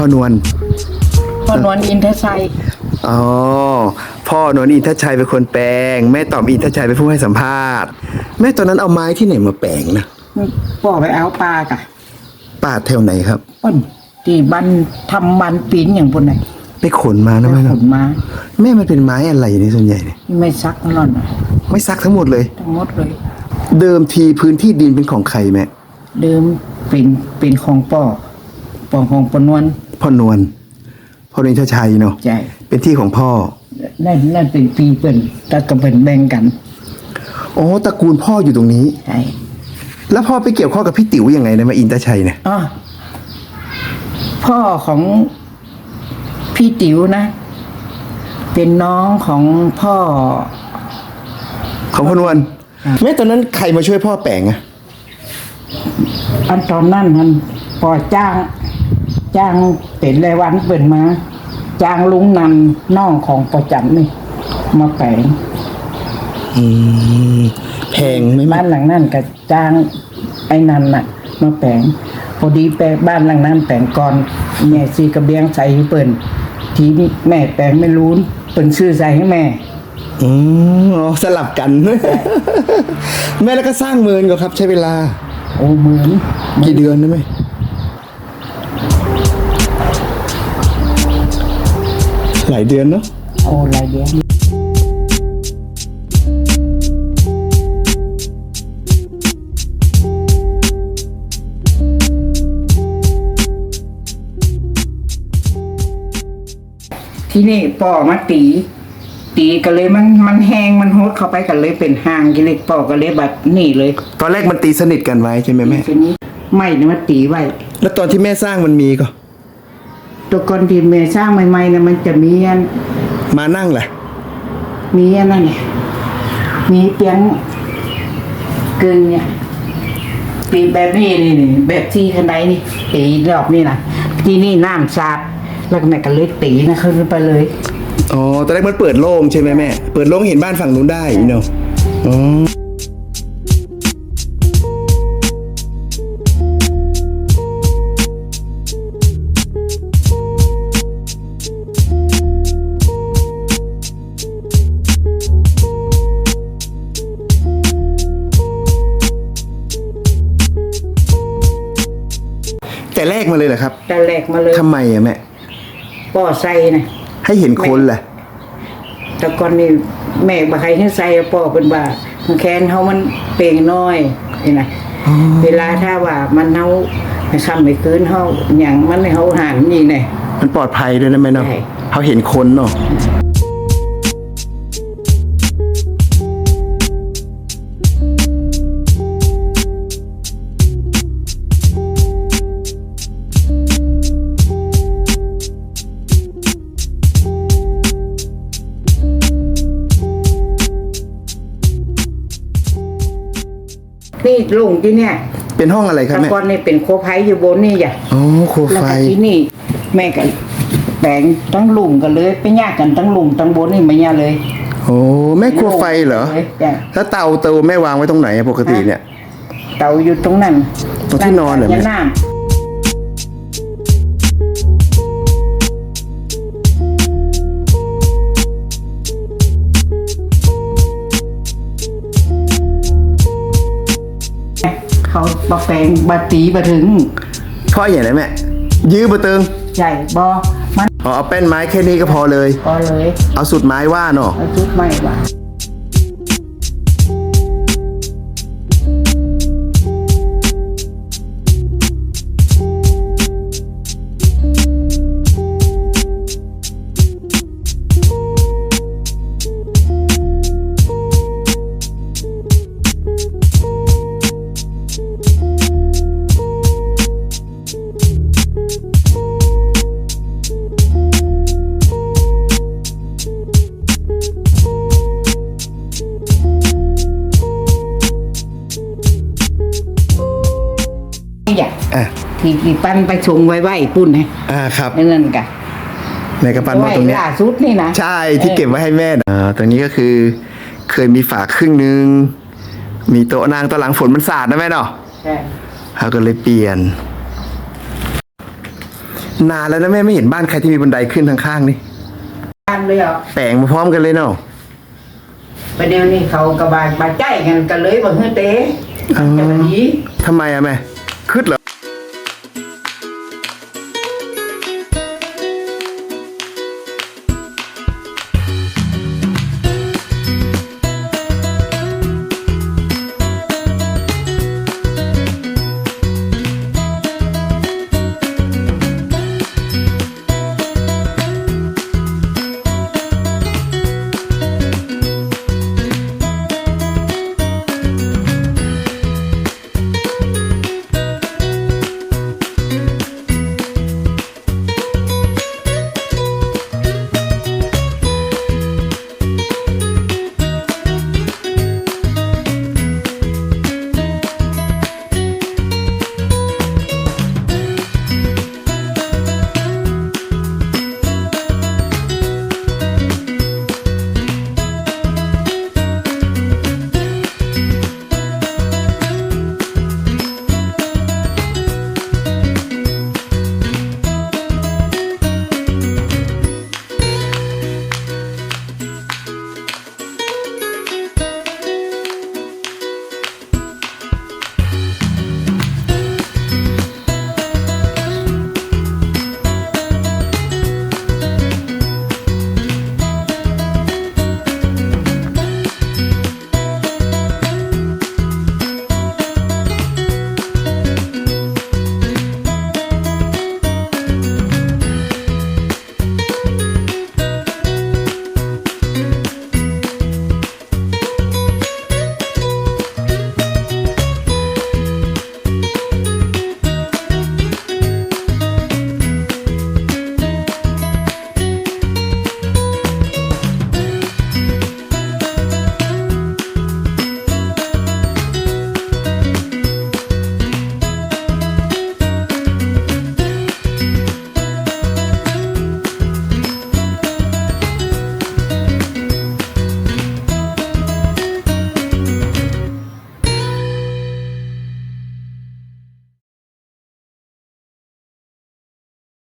พ่อนวลพ่อนวลอินทชัยอ๋อพ่อนวลอินทชัยเป็นคนแปลง แม่ตอมอินทชัยเป็นผู้ให้สัมภาษณ์ แม่ตอนนั้นเอาไม้ที่ไหนมาแปลงนะป่อไปเอาปลากะป่าแถวไหนครับป้นที่บ้านทำมันปีนอย่างพวกไหนไปขนมานะแม่ขเนาะนมาแม่มันเป็นไม้อะไรในส่วนใหญ่เนี่ยไม่ซักนอนน่ะไม่ซักทั้งหมดเลย ทั้งหมดเลย เดิมทีพื้นที่ดินเป็นของใครแม่เดิมเป็นเป็นของป่อป่อของปานวล พ่อนวลพ่อนวลอินทชัยเนาะใช่เป็นที่ของพ่อ นั่นนั่นเป็นปีเปิ่นแต่ก็เป็นแบ่งกันอ๋อตระกูลพ่ออยู่ตรงนี้ ใช่แล้วพ่อไปเกี่ยวข้องกับพี่ติ๋วยังไงนะมาอินทชัยเนี่ยอ๋อพ่อของพี่ติ๋วนะ เป็นน้องของพ่อ ของพ่อนวลแม่ตอนนั้นใครมาช่วยพ่อแปลงอะอันตอนนั้นมันพอจ้าง จ้างเป็นรายวันเปิดมาจ้างลุงนันน้องของประจันนี่มาแปลงอืมแพงไหมแม่บ้านหลังนั้นก็จ้างไอ้นันน่ะ มาแปลงพอดีแปลงบ้านหลังนั้นแปลงก่อนแม่ซีกระเบียงใส่ให้เปิ่นทีนี้แม่แปลงไม่รู้เปิ่นซื้อใส่ให้แม่อืมอ๋อสลับกัน แม่แล้วก็สร้างเมินก็ครับ ใช้เวลา โอ้เหมือนกี่เดือนนะแม่ หลายเดือนเนาะโอ้หลายเดือนที่นี่ปอมาตี ตีก็เลยมันมันแห้งมันโฮดเข้าไปกันเลยเป็นหางกิเลยปอก็เลยแบบนี่เลย ตอนแรกมันตีสนิทกันไว้ใช่ไหมแม่ทีนี้ไม่เนี่ยมันตีไว้ แล้วตอนที่แม่สร้างมันมีก็ ตัวก่อนที่เมสร้างใหม่ๆนะมันจะมีอันมานั่งแหละมีอันนั้นเนี่ยมีเตียงกึ่งเนี่ยปีแบบนี้นี่นี่แบบที่คันไดนี่ตีรอบนี่นะที่นี่น้ำสาดแล้วก็แม่ก็เลยตีนะขึ้นไปเลยอ๋อตอนแรกมันเปิดโล่งใช่ไหมแม่ เปิดโล่งเห็นบ้านฝั่งนู้นได้เนาะอ๋อ แต่แรกมาเลยเหรอครับแต่แรกมาเลยทำไมอะแม่ป่อใส่นะให้เห็นคนแหละแต่ก่อนนี่แม่บ่ให้ให้ใส่ป่อเป็นบ่ามันแค้นเฮามันเปลงน้อยนี่นะเวลาถ้าว่ามันเฮาไม่ค่ำไม่คืนเฮาหยังมันให้เฮาหันนี่แน่มันปลอดภัยด้วยนะแม่เนาะใช่ เขาเห็นคนเนาะ นี่ลุงที่เนี่ยเป็นห้องอะไรครับแต่แม่ก่อนนี่เป็นโคไพอยู่บนนี่จ้ะอ๋อโคแล้วไฟก็ที่นี่ แม่ก็แบ่งทั้งลุมกันเลยไปยากกันทั้งลุมทั้งบนนี่ไม่ยากเลยโอ้แม่ครัวไฟเหรอเลยจ้ะแล้วเตาเตาแม่วางไว้ตรงไหนอะปกติเนี่ย เตาอยู่ตรงนั้นตรงที่นอนเหรอแม่ ยาน้ำ บะแปลงบะตีบะถึงเพราะอย่างไรแม่ยื้อบะเติงใหญ่บอมันอ๋อเอาแป้นไม้แค่นี้ก็พอเลย พอเลย เอาสุดไม้ว่าเนาะเอาชุดใหม่ว่า ที่ที่ปั้นไปชงไว้ไว้ปุ่นนะอ่าครับนั่นกะแม่กระปันมาตรงเนี้ยล่าสุดนี่นะใช่ที่เก็บไว้ให้แม่นะอ่าตรงนี้ก็คือ เคยมีฝาครึ่งหนึ่งมีโต๊ะนางตอนหลังฝนมันสาดนะแม่เนาะใช่เขาก็เลยเปลี่ยน นานแล้วนะแม่ไม่เห็นบ้านใครที่มีบันไดขึ้นทางข้างนี่บ้านเลยเหรอแปลงมาพร้อมกันเลยเนาะประเดี๋ยวนี้เขากระบาดบาดใจกันกันเลยบอกเฮ้ยเต้อ๋อจะมาหนีทำไมอะแม่ขึ้นเหรอ